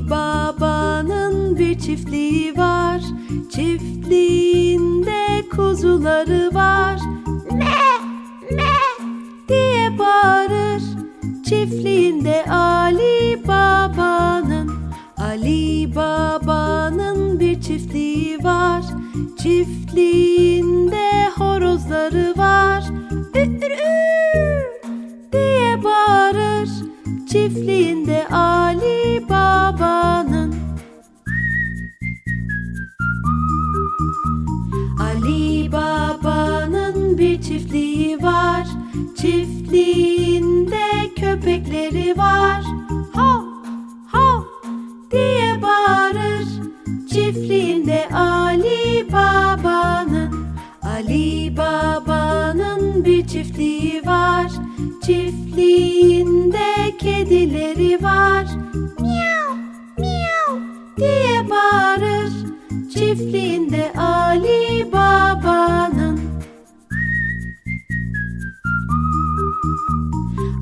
Ali Baba'nın bir çiftliği var. Çiftliğinde kuzuları var. Me, me diye bağırır. Çiftliğinde Ali Baba'nın Ali Baba'nın bir çiftliği var. Çiftliğinde horozları var. Ü-ür-ür diye bağırır. Çiftliğinde Ali Baba'nın Ali Baba'nın bir çiftliği var. Çiftliğinde köpekleri var. Hav hav diye bağırır. Çiftliğinde Ali Baba'nın Ali Baba'nın bir çiftliği var. Çiftliğinde kedileri Çiftliğinde Ali Baba'nın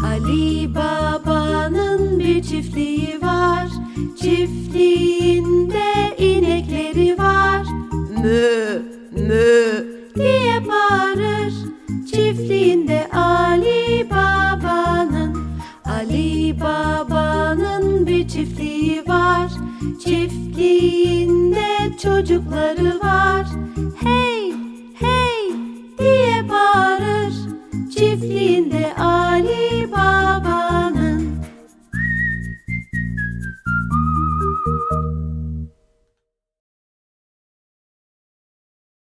Ali Baba'nın bir çiftliği var. Çiftliğinde inekleri var. Mü mü diye bağırır. Çiftliğinde Ali Baba'nın Ali Baba'nın bir çiftliği var. Çiftliğinde çocukları var.